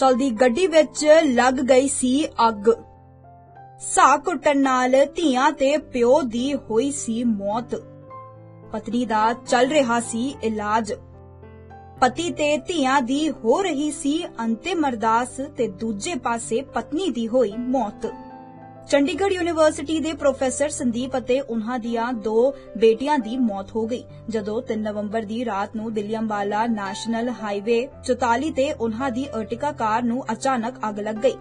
ਚਲਦੀ ਗੱਡੀ ਵਿੱਚ ਲੱਗ ਗਈ ਸੀ ਅੱਗ। ਸਾਹ ਘੁੱਟਣ ਨਾਲ ਧੀਆਂ ਤੇ ਪਿਓ ਦੀ ਹੋਈ ਸੀ ਮੌਤ। ਪਤਨੀ ਦਾ ਚੱਲ ਰਿਹਾ ਸੀ ਇਲਾਜ। ਪਤੀ ਤੇ ਧੀਆਂ ਦੀ ਹੋ ਰਹੀ ਸੀ ਅੰਤਿਮ ਅਰਦਾਸ ਤੇ ਦੂਜੇ ਪਾਸੇ ਪਤਨੀ ਦੀ ਹੋਈ ਮੌਤ। ਚੰਡੀਗੜ੍ਹ ਯੂਨੀਵਰਸਿਟੀ ਦੇ ਪ੍ਰੋਫੈਸਰ ਸੰਦੀਪ ਅਤੇ ਉਨ੍ਹਾਂ ਦੀਆਂ ਦੋ ਬੇਟੀਆਂ ਦੀ ਮੌਤ ਹੋ ਗਈ। ਜਦੋਂ 3 ਨਵੰਬਰ ਦੀ ਰਾਤ ਨੂੰ ਦਿੱਲੀ ਅੰਬਾਲਾ ਨੈਸ਼ਨਲ ਹਾਈਵੇ 44 ਤੇ ਉਹਨਾਂ ਦੀ ਅਰਟਿਕਾ ਕਾਰ ਨੂੰ ਅਚਾਨਕ ਅੱਗ ਲੱਗ ਗਈ।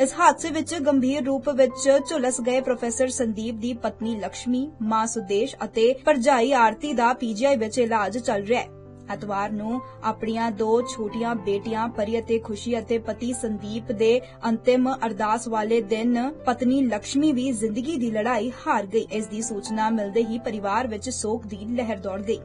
ਇਸ ਹਾਦਸੇ ਵਿੱਚ ਗੰਭੀਰ ਰੂਪ ਵਿੱਚ ਝੁਲਸ ਗਏ ਪ੍ਰੋਫੈਸਰ ਸੰਦੀਪ ਦੀ ਪਤਨੀ ਲక్ష్ਮੀ ਮਾਂ ਸੁਦੇਸ਼ ਅਤੇ ਭਰਜਾਈ ਆਰਤੀ ਦਾ ਪੀਜੀਆਈ ਵਿੱਚ ਇਲਾਜ ਚੱਲ ਰਿਹਾ ਹੈ। ਐਤਵਾਰ ਨੂੰ ਆਪਣੀਆਂ ਦੋ ਛੋਟੀਆਂ ਬੇਟੀਆਂ ਪਰੀ ਅਤੇ ਖੁਸ਼ੀ ਅਤੇ ਪਤੀ ਸੰਦੀਪ ਦੇ ਅੰਤਿਮ ਅਰਦਾਸ ਵਾਲੇ ਦਿਨ ਪਤਨੀ ਲక్ష్ਮੀ ਵੀ ਜ਼ਿੰਦਗੀ ਦੀ ਲੜਾਈ ਹਾਰ ਗਈ। ਇਸ ਦੀ ਸੂਚਨਾ ਮਿਲਦੇ ਹੀ ਪਰਿਵਾਰ ਵਿੱਚ ਸੋਗ ਦੀ ਲਹਿਰ ਦੌੜ ਗਈ।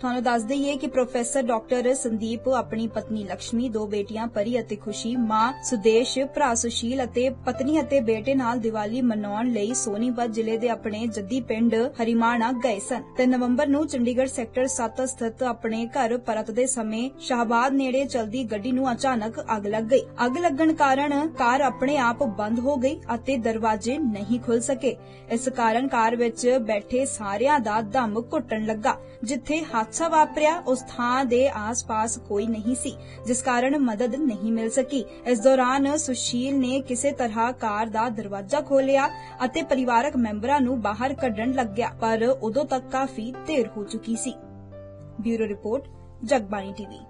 ਤੁਹਾਨੂੰ ਦੱਸ ਦਈਏ ਕਿ ਪ੍ਰੋਫੈਸਰ ਡਾਕਟਰ ਸੰਦੀਪ, ਆਪਣੀ ਪਤਨੀ ਲక్ష్ਮੀ ਦੋ ਬੇਟੀਆਂ ਪਰੀ ਅਤੇ ਖੁਸ਼ੀ, ਮਾਂ ਸੁਦੇਸ਼, ਭਰਾ ਸੁਸ਼ੀਲ ਅਤੇ ਪਤਨੀ ਅਤੇ ਬੇਟੇ ਨਾਲ ਦੀਵਾਲੀ ਮਨਾਉਣ ਲਈ ਸੋਨੀਪਤ ਜ਼ਿਲ੍ਹੇ ਦੇ ਆਪਣੇ ਜੱਦੀ ਪਿੰਡ ਹਰੀਮਾਣਾ ਗਏ ਸਨ। ਤੇ ਨਵੰਬਰ ਨੂੰ ਚੰਡੀਗੜ੍ਹ ਸੈਕਟਰ 7 ਸਥਿਤ ਆਪਣੇ ਘਰ ਪਰਤਦੇ ਸਮੇਂ ਸ਼ਾਹਬਾਦ ਨੇੜੇ ਚਲਦੀ ਗੱਡੀ ਨੂੰ ਅਚਾਨਕ ਅੱਗ ਲੱਗ ਗਈ। ਅੱਗ ਲੱਗਣ ਕਾਰਨ ਕਾਰ ਆਪਣੇ ਆਪ ਬੰਦ ਹੋ ਗਈ ਅਤੇ ਦਰਵਾਜ਼ੇ ਨਹੀਂ ਖੁੱਲ ਸਕੇ। ਇਸ ਕਾਰਨ ਕਾਰ ਵਿੱਚ ਬੈਠੇ ਸਾਰਿਆਂ ਦਾ ਦਮ ਘੁੱਟਣ ਲੱਗਾ, ਜਿੱਥੇ ਹਾਦਸਾ ਵਾਪਰਿਆ, ਉਸ ਥਾਂ ਦੇ ਆਸ-ਪਾਸ ਕੋਈ ਨਹੀਂ ਸੀ, ਜਿਸ ਕਾਰਨ ਮਦਦ ਨਹੀਂ ਮਿਲ ਸਕੀ। ਇਸ ਦੌਰਾਨ ਸੁਸ਼ੀਲ ਨੇ ਕਿਸੇ ਤਰ੍ਹਾਂ ਕਾਰ ਦਾ ਦਰਵਾਜ਼ਾ ਖੋਲ੍ਹਿਆ ਅਤੇ ਪਰਿਵਾਰਕ ਮੈਂਬਰਾਂ ਨੂੰ ਬਾਹਰ ਕੱਢਣ ਲੱਗਿਆ ਪਰ ਉਦੋਂ ਤੱਕ ਕਾਫੀ ਦੇਰ ਹੋ ਚੁੱਕੀ ਸੀ। Bureau report, Jagbani TV.